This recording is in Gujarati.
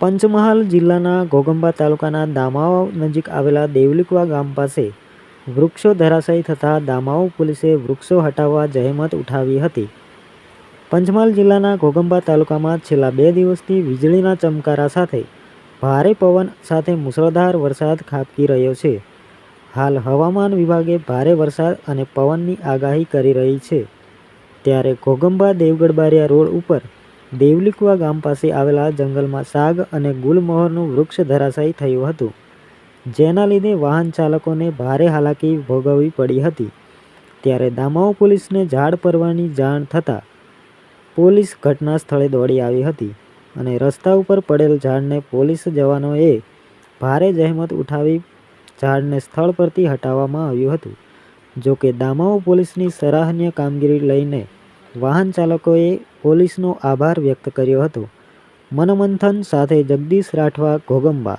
પંચમહાલ જિલ્લાના ઘોગંબા તાલુકાના દામાવા નજીક આવેલા દેવલીકવા ગામ પાસે વૃક્ષો ધરાશયી થતાં દામાવા પોલીસે વૃક્ષો હટાવવા જહેમત ઉઠાવી હતી. પંચમહાલ જિલ્લાના ઘોગંબા તાલુકામાં છેલ્લા બે દિવસથી વીજળીના ચમકારા સાથે ભારે પવન સાથે મુસળધાર વરસાદ ખાબકી રહ્યો છે. હાલ હવામાન વિભાગે ભારે વરસાદ અને પવનની આગાહી કરી રહી છે. ત્યારે ઘોગંબા દેવગઢ બારિયા રોડ ઉપર દેવલીકુવા ગામ પાસે આવેલા જંગલમાં સાગ અને ગુલમહોરનું વૃક્ષ ધરાશાયી થયું હતું, જેના લીધે વાહન ચાલકોને ભારે હાલાકી ભોગવવી પડી હતી. ત્યારે દામાઓ પોલીસને ઝાડ પરવાની જાણ થતાં પોલીસ ઘટના સ્થળે દોડી આવી હતી અને રસ્તા ઉપર પડેલ ઝાડને પોલીસ જવાનોએ ભારે જહેમત ઉઠાવી ઝાડને સ્થળ પરથી હટાવવામાં આવ્યું હતું. જોકે દામાઓ પોલીસની સરાહનીય કામગીરી લઈને વાહન ચાલકોએ પોલીસનો આભાર વ્યક્ત કર્યો હતો. મનમંથન સાથે જગદીશ રાઠવા ઘોગંબા